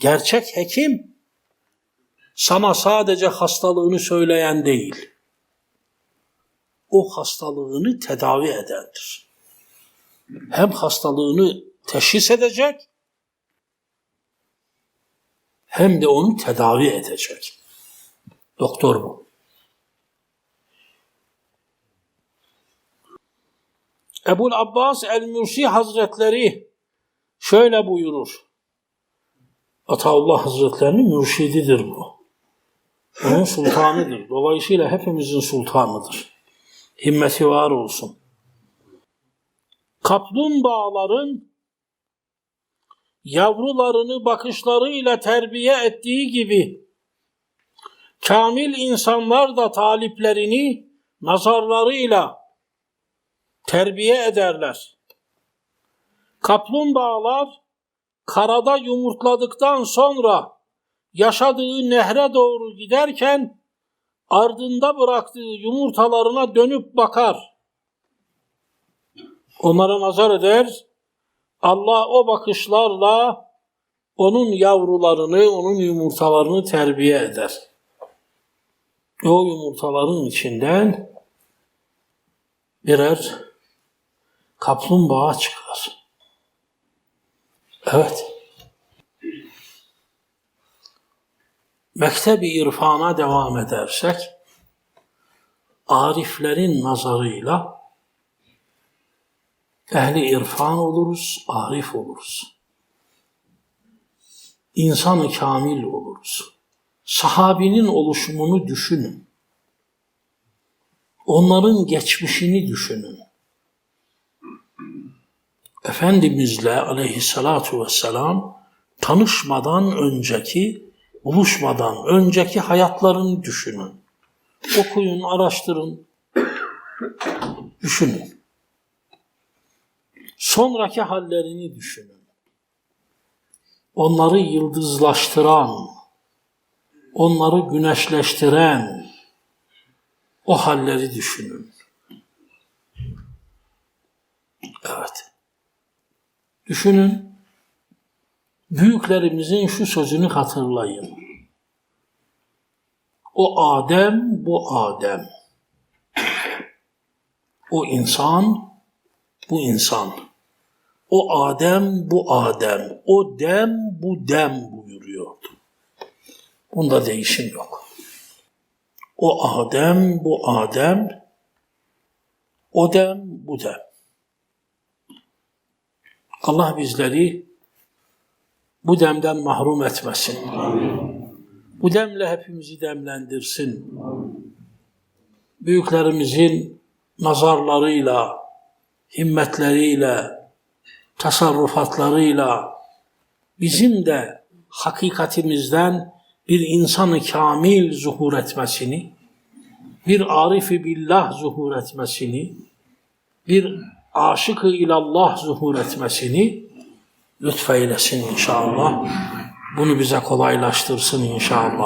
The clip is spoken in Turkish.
Gerçek hekim sana sadece hastalığını söyleyen değil, o hastalığını tedavi edendir. Hem hastalığını teşhis edecek, hem de onu tedavi edecek. Doktor bu. Ebul Abbas el-Mürsi Hazretleri şöyle buyurur. Ataullah Hazretlerinin mürşididir bu. Onun sultanıdır. Dolayısıyla hepimizin sultanıdır. Himmeti var olsun. Kaplumbağaların yavrularını bakışlarıyla terbiye ettiği gibi kamil insanlar da taliplerini nazarlarıyla terbiye ederler. Kaplumbağalar karada yumurtladıktan sonra yaşadığı nehre doğru giderken ardında bıraktığı yumurtalarına dönüp bakar. Onlara nazar eder. Allah o bakışlarla onun yavrularını, onun yumurtalarını terbiye eder. O yumurtaların içinden birer kaplumbağa çıkar. Evet. Mektebi irfana devam edersek, ariflerin nazarıyla ehli irfan oluruz, arif oluruz. İnsan-ı kamil oluruz. Sahabinin oluşumunu düşünün. Onların geçmişini düşünün. Efendimizle aleyhissalatu vesselam tanışmadan önceki, buluşmadan önceki hayatlarını düşünün. Okuyun, araştırın, düşünün. Sonraki hallerini düşünün. Onları yıldızlaştıran, onları güneşleştiren o halleri düşünün. Evet. Düşünün. Büyüklerimizin şu sözünü hatırlayın. O Adem, bu Adem. O insan, bu insan. O Adem, bu Adem. O dem, bu dem buyuruyordu. Bunda değişim yok. O Adem, bu Adem. O dem, bu dem. Allah bizleri bu demden mahrum etmesin. Bu demle hepimizi demlendirsin. Büyüklerimizin nazarlarıyla, himmetleriyle, tasarrufatlarıyla bizim de hakikatimizden bir insanı kamil zuhur etmesini, bir arifi billah zuhur etmesini, bir aşık-ı ilallah zuhur etmesini lütfeylesin inşallah. Bunu bize kolaylaştırsın inşallah.